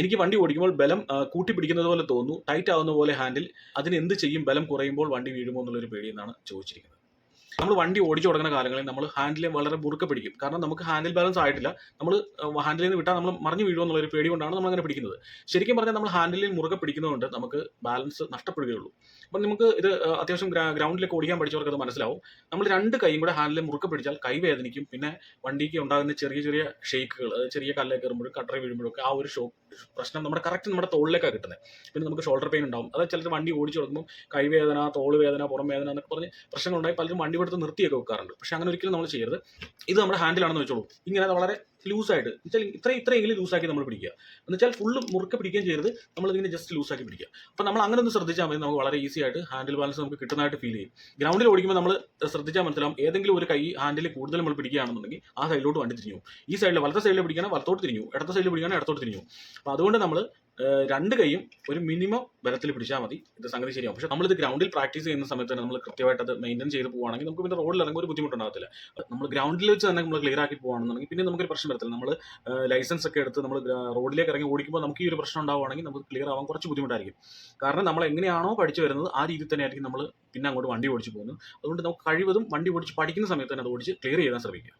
എനിക്ക് വണ്ടി ഓടിക്കുമ്പോൾ ബലം കൂട്ടിപ്പിടിക്കുന്നത് കൂട്ടി പിടിക്കുന്നത് പോലെ തോന്നുന്നു. ടൈറ്റ് ആവുന്ന പോലെ ഹാൻഡിൽ അതിന് എന്ത് ചെയ്യും? ബലം കുറയുമ്പോൾ വണ്ടി വീഴുമോ എന്നുള്ളൊരു പേടി എന്നാണ് ചോദിച്ചിരിക്കുന്നത്. നമ്മൾ വണ്ടി ഓടിച്ചു തുടങ്ങുന്ന കാലങ്ങളിൽ നമ്മൾ ഹാൻഡിൽ വളരെ മുറുക്കെ പിടിക്കും. കാരണം നമുക്ക് ഹാൻഡിൽ ബാലൻസ് ആയിട്ടില്ല. നമ്മൾ ഹാൻഡിലിൽ നിന്ന് വിട്ടാൽ നമ്മൾ മറിഞ്ഞു വീഴുമോ എന്നുള്ളൊരു പേടി കൊണ്ടാണ് നമ്മൾ അങ്ങനെ പിടിക്കുന്നത്. ശരിക്കും പറഞ്ഞാൽ നമ്മൾ ഹാൻഡിലിൽ മുറുകെ പിടിക്കുന്നതുകൊണ്ട് നമുക്ക് ബാലൻസ് നഷ്ടപ്പെടുകയുള്ളൂ. അപ്പം നമുക്ക് ഇത് അത്യാവശ്യം ഗ്രൗണ്ടിലേക്ക് ഓടിക്കാൻ പഠിച്ചവർക്ക് അത് മനസ്സിലാവും. നമ്മൾ രണ്ട് കൈയും കൂടെ ഹാൻഡിൽ മുറുക്കെ പിടിച്ചാൽ കൈ വേദനിക്കും. പിന്നെ വണ്ടിക്ക് ഉണ്ടാകുന്ന ചെറിയ ചെറിയ ഷേക്കുകൾ ചെറിയ കല്ലേ കയറുമ്പോഴും കട്ടറി വീഴുമ്പോഴൊക്കെ ആ ഒരു ഷോ പ്രശ്നം നമ്മുടെ കറക്റ്റ് നമ്മുടെ തോളിലേക്കാണ് കിട്ടുന്നത് പിന്നെ നമുക്ക് ഷോൾഡർ പെയിൻ ഉണ്ടാവും. അതായത് ചിലർ വണ്ടി ഓടിച്ചു തുടങ്ങുമ്പോൾ കൈവേദന തോൾ വേദന പുറം വേദന എന്നൊക്കെ പറഞ്ഞ് പ്രശ്നങ്ങളുണ്ടായി പലരും വണ്ടി എടുത്ത് നിർത്തിയൊക്കെ വെക്കാറുണ്ട്. പക്ഷെ അങ്ങനെ ഒരിക്കലും നമ്മൾ ചെയ്യരുത്. ഇത് നമ്മുടെ ഹാൻഡിലാണെന്ന് വെച്ചോളൂ. ഇങ്ങനെ വളരെ ലൂസായിട്ട്. വെച്ചാൽ ഇത്ര ഇത്രയെങ്കിലും ലൂസാക്കി നമ്മൾ പിടിക്കുക. എന്ന് വെച്ചാൽ ഫുള്ള് മുറുക്കെ പിടിക്കുകയും ചെയ്യരുത്. നമ്മൾ ഇതിനെ ജസ്റ്റ് ലൂസാക്കി പിടിക്കുക. അപ്പോൾ നമ്മൾ അങ്ങനെ ഒന്ന് ശ്രദ്ധിച്ചാൽ മതി. നമുക്ക് വളരെ ഈസി ആയിട്ട് ഹാൻഡിൽ ബാലൻസ് നമുക്ക് കിട്ടുന്നതായിട്ട് ഫീൽ ചെയ്യും. ഗ്രൗണ്ടിൽ ഓടിക്കുമ്പോൾ നമ്മൾ ശ്രദ്ധിച്ചാൽ മനസ്സിലാവും ഏതെങ്കിലും ഒരു കൈ ഹാൻഡിൽ കൂടുതൽ നമ്മൾ പിടിക്കുകയാണെന്നുണ്ടെങ്കിൽ ആ സൈഡിലോട്ട് വണ്ടി തിരിഞ്ഞു. ഈ സൈഡിൽ വലത്തെ സൈഡിൽ പിടിക്കുകയാണെങ്കിൽ വലത്തോട്ട് തിരിഞ്ഞു ഇടത്ത സൈഡിൽ പിടിക്കുകയാണെങ്കിൽ ഇടത്തോട്ട് തിരിഞ്ഞു. അപ്പോൾ അതുകൊണ്ട് നമ്മൾ രണ്ട് കൈയും ഒരു മിനിമം ബലത്തിൽ പിടിച്ചാൽ മതി. ഇത് സംഗതി ശരിയാവും. പക്ഷെ നമ്മളിത് ഗ്രൗണ്ടിൽ പ്രാക്ടീസ് ചെയ്യുന്ന സമയത്ത് തന്നെ നമ്മൾ കൃത്യമായിട്ട് അത് മെയിന്റെയിൻ ചെയ്ത് പോവുകയാണെങ്കിൽ നമുക്ക് പിന്നെ റോഡിൽ ഇറങ്ങുമ്പോൾ ഒരു ബുദ്ധിമുട്ടുണ്ടാകത്തില്ല നമ്മൾ ഗ്രൗണ്ടിൽ വെച്ച് തന്നെ നമ്മൾ ക്ലിയർ ആക്കി പോകുകയാണെന്നുണ്ടെങ്കിൽ പിന്നെ നമുക്കൊരു പ്രശ്നം വരത്തില്ല. നമ്മൾ ലൈസൻസ് ഒക്കെ എടുത്ത് നമ്മൾ റോഡിലേക്ക് ഇറങ്ങി ഓടിക്കുമ്പോൾ നമുക്ക് ഈ ഒരു പ്രശ്നം ഉണ്ടാവുകയാണെങ്കിൽ നമുക്ക് ക്ലിയർ ആവാൻ കുറച്ച് ബുദ്ധിമുട്ടായിരിക്കും. കാരണം നമ്മൾ എങ്ങനെയാണോ പഠിച്ചു വരുന്നത് ആ രീതിയിൽ തന്നെ ആയിരിക്കും നമ്മൾ പിന്നെ അങ്ങോട്ട് വണ്ടി ഓടിച്ച് പോകുന്നത്. അതുകൊണ്ട് നമുക്ക് കഴിവതും വണ്ടി ഓടിച്ച് പഠിക്കുന്ന സമയത്ത് തന്നെ അത് ഓടിച്ച് ക്ലിയർ ചെയ്യാൻ ശ്രമിക്കുക.